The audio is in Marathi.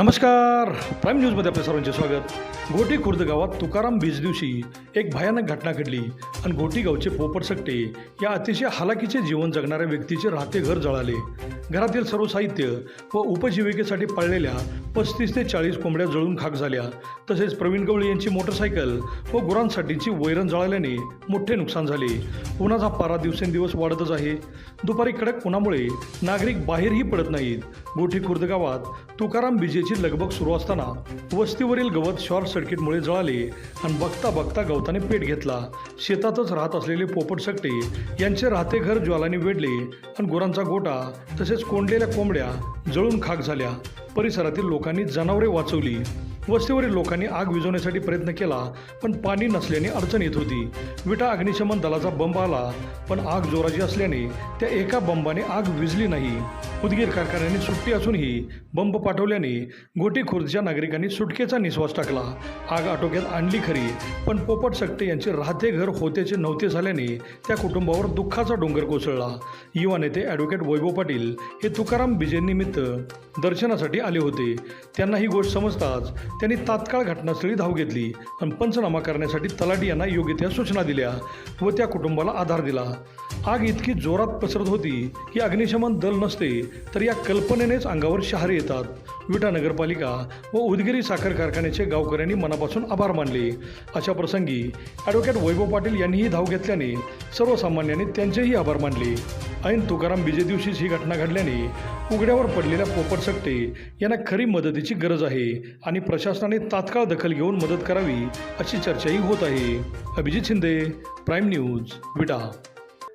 नमस्कार. प्राईम न्यूजमध्ये आपल्या सर्वांचे स्वागत. गोटी खुर्द गावात तुकाराम बीज दिवशी एक भयानक घटना घडली आणि गोटी गावचे पोपट सकटे या अतिशय हालाकीचे जीवन जगणाऱ्या व्यक्तीचे राहते घर जळाले. घरातील सर्व साहित्य व उपजीविकेसाठी पाळलेल्या पस्तीस ते चाळीस कोंबड्या जळून खाक झाल्या. तसेच प्रवीण गवळी यांची मोटरसायकल व गुरांसाठीची वैरण जळाल्याने मोठे नुकसान झाले. उन्हाचा पारा दिवसेंदिवस वाढतच आहे. दुपारी कडक उन्हामुळे नागरिक बाहेरही पडत नाहीत. गोठी खुर्द गावात तुकाराम विजेची लगबग सुरू असताना वस्तीवरील गवत शॉर्ट सर्किटमुळे जळाले आणि बघता बघता गवताने पेट घेतला. शेतातच राहत असलेले पोपट सकटे यांचे राहते घर ज्वालाने वेढले आणि गुरांचा गोटा तसेच कोंडलेल्या कोंबड्या जळून खाक झाल्या. परिसरातील लोकांनी जनावरे वाचवली. वस्तीवरील लोकांनी आग विझवण्यासाठी प्रयत्न केला पण पाणी नसल्याने अडचण येत होती. विटा अग्निशमन दलाचा बंब आला पण आग जोराची असल्याने त्या एका बंबाने आग विझली नाही. उदगीर कारखान्याने सुट्टी असूनही बंब पाठवल्याने गोटीखुर्दच्या नागरिकांनी सुटकेचा निश्वास टाकला. आग आटोक्यात आणली खरी पण पोपट सकटे यांचे राहते घर होत्याचे नव्हते झाल्याने त्या कुटुंबावर दुःखाचा डोंगर कोसळला. युवा नेते ॲडव्होकेट वैभव पाटील हे तुकाराम विजयनिमित्त दर्शनासाठी आले होते. त्यांना ही गोष्ट समजताच त्यांनी तात्काळ घटनास्थळी धाव घेतली आणि पंचनामा करण्यासाठी तलाठी यांना योग्य त्या सूचना दिल्या व त्या कुटुंबाला आधार दिला. आग इतकी जोरात पसरत होती की अग्निशमन दल नसते तर या कल्पनेनेच अंगावर शहारे येतात. विटा नगरपालिका व उदगिरी साखर कारखान्याचे गावकऱ्यांनी मनापासून आभार मानले. अशा प्रसंगी ॲडव्होकेट वैभव पाटील यांनीही धाव घेतल्याने सर्वसामान्यांनी त्यांचेही आभार मानले. ऐन तुकाराम बीजे दिवशीच ही घटना घडल्याने उघड्यावर पडलेल्या पोपट सकटे यांना खरी मदतीची गरज आहे आणि प्रशासनाने तात्काळ दखल घेऊन मदत करावी अशी चर्चाही होत आहे. Abhijit Shinde prime news Vita.